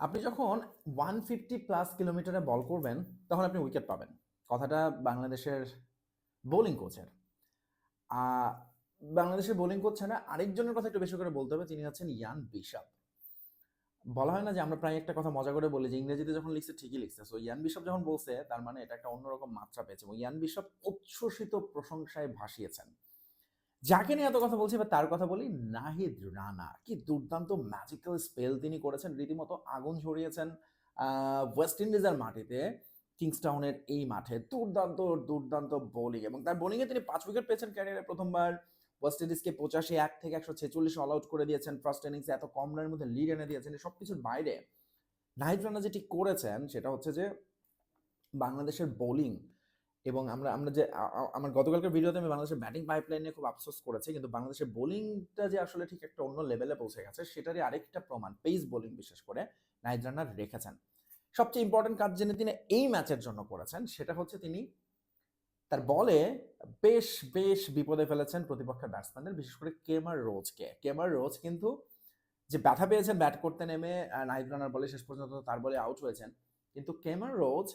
আপনি যখন one fifty plus কিলোমিটারে বল করবেন, তখন আপনি উইকেট পাবেন। কথাটা বাংলাদেশের বোলিং কোচের বাংলাদেশের বোলিং কোচ ছাড়া আরেকজনের কথা একটু বেশি করে বলতে হবে, তিনি হচ্ছেন ইয়ান বিশাপ। বলা হয় না যে আমরা প্রায় একটা কথা মজা করে বলি যে ইংরেজিতে যখন লিখছে ঠিকই লিখছে। সো ইয়ান বিশপ যখন বলছে, তার মানে এটা একটা অন্যরকম মাত্রা পেয়েছে এবং ইয়ান বিশপ উচ্ছ্বসিত প্রশংসায় ভাসিয়েছেন। যাকে নিয়ে এত কথা বলছি, এবার তার কথা বলি, নাহিদ রানা। কি দুর্দান্ত ম্যাজিক্যাল স্পেল তিনি করেছেন। রীতিমতো আগুন ঝরিয়েছেন ওয়েস্ট ইন্ডিজের মাটিতে কিংস্টাউনের এই মাঠে। দুর্দান্ত দুর্দান্ত বোলিং এবং তার বোলিংয়ে তিনি পাঁচ উইকেট পেয়েছেন ক্যারিয়ারে প্রথমবার। ওয়েস্ট ইন্ডিজকে পঁচাশি, এক থেকে একশো ছেচল্লিশ অল আউট করে দিয়েছেন। ফার্স্ট ইনিংসে এত কম রানের মধ্যে লিড এনে দিয়েছেন সব কিছুর বাইরে। নাহিদ রানা যেটি করেছেন, সেটা হচ্ছে যে বাংলাদেশের বোলিং এবং আমরা আমরা যে আমার গতকালকার ভিডিওতে আমি বাংলাদেশের ব্যাটিং পাইপলাইন নিয়ে খুব আফসোস করেছি, কিন্তু বাংলাদেশের বোলিংটা যে আসলে ঠিক একটা অন্য লেভেলে পৌঁছে গেছে, সেটারই আরেকটা প্রমাণ পেস বোলিং বিশেষ করে নাহিদ রানা রেখেছেন। সবচেয়ে ইম্পর্টেন্ট কাজ যিনি, তিনি এই ম্যাচের জন্য করেছেন, সেটা হচ্ছে তিনি তার বলে বেশ বেশ বিপদে ফেলেছেন প্রতিপক্ষের ব্যাটসম্যানদের বিশেষ করে কেমার রোজকে কেমার রোজ কিন্তু যে ব্যথা পেয়েছেন ব্যাট করতে নেমে নাহিদ রানার বলে শেষ পর্যন্ত তার বলে আউট হয়েছেন, কিন্তু কেমার রোজ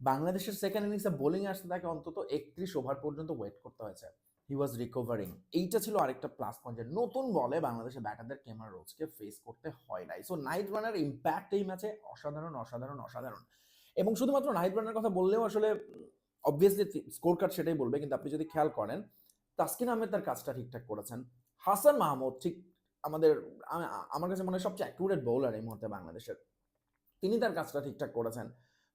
বাংলাদেশের সেকেন্ড ইনিংসে বোলিং আসতে তাকে অন্তত একত্রিশ ওভার পর্যন্ত ওয়েট করতে হয়েছে। হি ওয়াজ রিকভারিং এইটা ছিল আরেকটা প্লাস পয়েন্ট নতুন বলে বাংলাদেশের ব্যাটারদের কেমার রোজকে ফেস করতে হয় নাই। সো নাইট রানার ইম্প্যাক্ট এই ম্যাচে অসাধারণ অসাধারণ অসাধারণ। এবং শুধুমাত্র নাইট রানার কথা বললেও আসলে অবভিয়াসলি স্কোর কার্ড সেটাই বলবে, কিন্তু আপনি যদি খেয়াল করেন, তাসকিন আহমেদ তার কাজটা ঠিকঠাক করেছেন। হাসান মাহমুদ ঠিক আমাদের আমার কাছে মনে হয় সবচেয়ে অ্যাকুরেট বোলার এই মুহূর্তে বাংলাদেশের। তিনি তার কাজটা ঠিকঠাক করেছেন।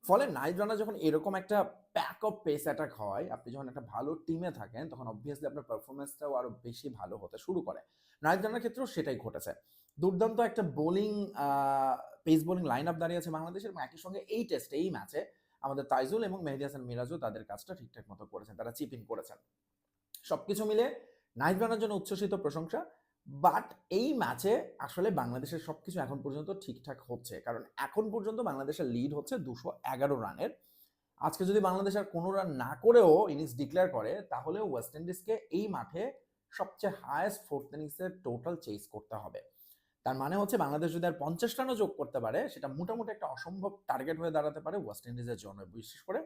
ফলে নাইট রানার যখন এরকম একটা প্যাক অফ পেস অ্যাটাক হয়, আপনি যখন একটা ভালো টিমে থাকেন, তখন অবভিয়াসলি আপনার পারফরমেন্সটাও আরও বেশি ভালো হতে শুরু করে। নাইট রানার ক্ষেত্রেও সেটাই ঘটেছে। দুর্দান্ত একটা bowling pace bowling line up দাঁড়িয়েছে বাংলাদেশের এবং একই সঙ্গে এই টেস্টে এই ম্যাচে আমাদের তাইজুল এবং মেহেদি হাসান মিরাজও তাদের কাজটা ঠিকঠাক মতো করেছেন, তারা চিপ করেছেন। সবকিছু মিলে নাইট রানার জন্য উচ্ছ্বসিত প্রশংসা। বাট এই ম্যাচে আসলে বাংলাদেশের সবকিছু এখন পর্যন্ত ঠিকঠাক হচ্ছে। কারণ এখন পর্যন্ত বাংলাদেশের লিড হচ্ছে দুশো এগারো রানের। আজকে যদি বাংলাদেশ আর কোনো রান না করেও ইনিংস ডিক্লেয়ার করে, তাহলে ওয়েস্ট ইন্ডিজকে এই মাঠে সবচেয়ে হায়েস্ট ফোর্থ ইনিংসের টোটাল চেস করতে হবে। তার মানে হচ্ছে বাংলাদেশ যদি আর পঞ্চাশ রানও যোগ করতে পারে, সেটা মোটামুটি একটা অসম্ভব টার্গেট হয়ে দাঁড়াতে পারে ওয়েস্ট ইন্ডিজের জন্য। বিশেষ করে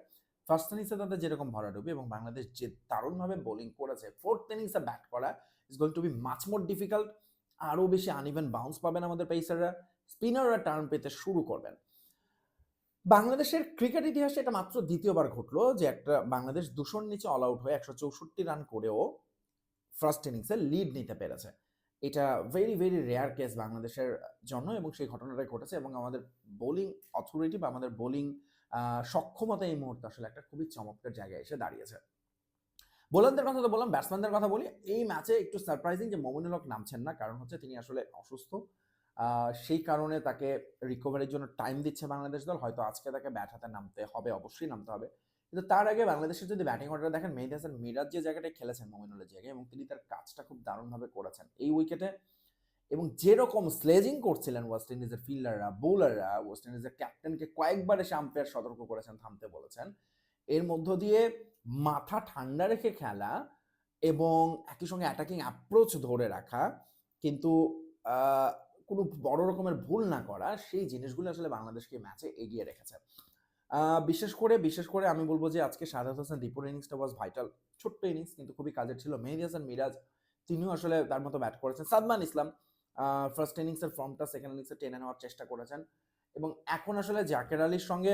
ফার্স্ট ইনিংসে তাদের যেরকম ভরা ভরাডুবি এবং বাংলাদেশ যে দারুণভাবে বোলিং করেছে ফোর্থ ইনিংসে ব্যাট করা is going to be much more difficult আরও বেশি আনইভেন বাউন্স পাবেন আমাদের পেসাররা স্পিনাররা টার্ন পেতে শুরু করবেন। বাংলাদেশের ক্রিকেট ইতিহাসে এটা মাত্র দ্বিতীয়বার ঘটলো যে একটা বাংলাদেশ দুশোর নিচে অল আউট হয়ে একশো চৌষট্টি রান করেও ফার্স্ট ইনিংসে লিড নিতে পেরেছে। এটা ভেরি ভেরি রেয়ার কেস বাংলাদেশের জন্য এবং সেই ঘটনাটাই ঘটেছে এবং আমাদের বোলিং অথরিটি বা আমাদের বোলিং সক্ষমতা এই মুহূর্তে আসলে একটা খুবই চমৎকার জায়গায় এসে দাঁড়িয়েছে। বোলারদের কথা তো বললাম ব্যাটসম্যানদের কথা বলি। এই ম্যাচে একটু সারপ্রাইজিং যে মমিনুল হক নামছেন না, কারণ হচ্ছে তিনি আসলে অসুস্থ। সেই কারণে তাকে রিকভারির জন্য টাইম দিচ্ছে বাংলাদেশ দল। হয়তো আজকে তাকে ব্যাট হাতে নামতে হবে, অবশ্যই নামতে হবে। কিন্তু তার আগে বাংলাদেশের যদি ব্যাটিং অর্ডার দেখেন, মেহেদি হাসান মিরাজ যে জায়গাটায় খেলেছেন মমিনুলের জায়গায় এবং তিনি তার কাজটা খুব দারুণভাবে করেছেন। এই উইকেটে এবং যেরকম স্লেজিং করছিলেন ওয়েস্ট ইন্ডিজের ফিল্ডাররা বোলাররা ওয়েস্ট ইন্ডিজের ক্যাপ্টেনকে কয়েকবার এসে আম্পায়ার সতর্ক করেছেন, থামতে বলেছেন। এর মধ্য দিয়ে মাথা ঠান্ডা রেখে খেলা এবং একই সঙ্গে অ্যাটাকিং অ্যাপ্রোচ ধরে রাখা, কিন্তু কোনো বড় রকমের ভুল না করা, সেই জিনিসগুলো আসলে বাংলাদেশকে ম্যাচে এগিয়ে রেখেছে। বিশেষ করে বিশেষ করে আমি বলব যে আজকে সাদাত হোসেন দীপুর ইনিংসটা ওয়াজ ভাইটাল ছোট্ট ইনিংস কিন্তু খুবই কাজের ছিল। মেহেদি হাসান মিরাজ তিনিও আসলে তার মতো ব্যাট করেছেন। সাদমান ইসলাম ফার্স্ট ইনিংসের ফর্মটা সেকেন্ড ইনিংসে টেনে নেওয়ার চেষ্টা করেছেন। এবং এখন আসলে জাকের আলীর সঙ্গে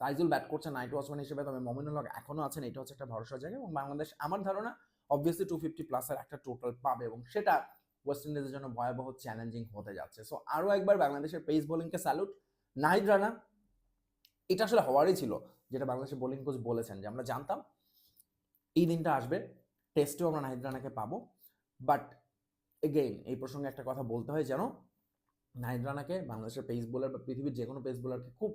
তাইজুল ব্যাট করছে নাইট ওয়াচম্যান হিসেবে, তবে মমিনুল হক এখনও আছেন, এটা হচ্ছে একটা ভরসা জায়গা। এবং বাংলাদেশ, আমার ধারণা অবভিয়াসলি টু ফিফটি প্লাসের একটা টোটাল পাবে এবং সেটা ওয়েস্ট ইন্ডিজের জন্য ভয়াবহ চ্যালেঞ্জিং হতে যাচ্ছে। সো আরও একবার বাংলাদেশের পেস বোলিংকে স্যালুট নাহিদ রানা এটা আসলে হওয়ারই ছিল, যেটা বাংলাদেশের বোলিং কোচ বলেছেন যে আমরা জানতাম, এই দিনটা আসবে টেস্টেও আমরা নাহিদ রানাকে পাবো। বাট এগেইন এই প্রসঙ্গে একটা কথা বলতে হয় যেন নাহিদ রানাকে বাংলাদেশের পেস বোলার বা পৃথিবীর যে কোনো পেস বোলারকে খুব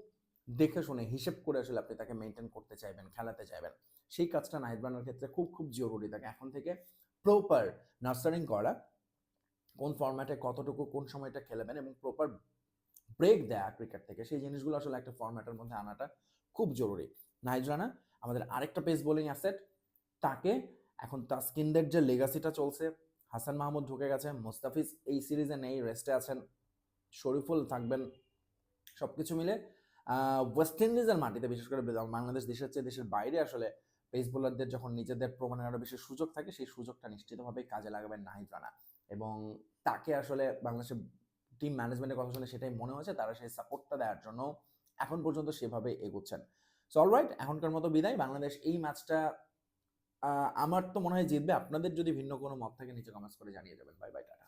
দেখে শুনে, হিসেব করে আসলে আপনি তাকে মেনটেন করতে চাইবেন, খেলাতে চাইবেন। সেই কাজটা নাহিদ রানার ক্ষেত্রে খুব খুব জরুরি। তাকে এখন থেকে প্রপার নার্সারিং করা, কোন ফরম্যাটে কতটুকু, কোন সময়টা খেলবেন এবং প্রপার ব্রেক দেয়া ক্রিকেট থেকে, সেই জিনিসগুলো আসলে একটা ফরম্যাটের মধ্যে আনাটা খুব জরুরি। নাহিদ রানা আমাদের আরেকটা পেস বোলিং অ্যাসেট তাকে এখন তাস্কিনদের যে লেগাসিটা চলছে হাসান মাহমুদ ঢুকে গেছে। মুস্তাফিজ এই সিরিজে নেই রেস্টে আছেন। শরীফুল থাকবেন সব কিছু মিলে ওয়েস্ট ইন্ডিজের মাটিতে বিশেষ করে বাংলাদেশ দেশের চেয়ে দেশের বাইরে আসলে পেস বোলারদের যখন নিজেদের প্রমাণের আরও বেশি সুযোগ থাকে, সেই সুযোগটা নিশ্চিতভাবে কাজে লাগাবেন নাহিদ রানা। এবং তাকে আসলে বাংলাদেশের টিম ম্যানেজমেন্টের কথা শুনে সেটাই মনে হয়েছে, তারা সেই সাপোর্টটা দেওয়ার জন্য এখন পর্যন্ত সেভাবে এগোচ্ছেন। সো অলরাইট এখনকার মতো বিদায়। বাংলাদেশ এই ম্যাচটা আমার তো মনে হয় জিতবে আপনাদের যদি ভিন্ন কোনো মত থাকে, নিচে কমেন্টস করে জানিয়ে দেবেন বাই বাই টাটা।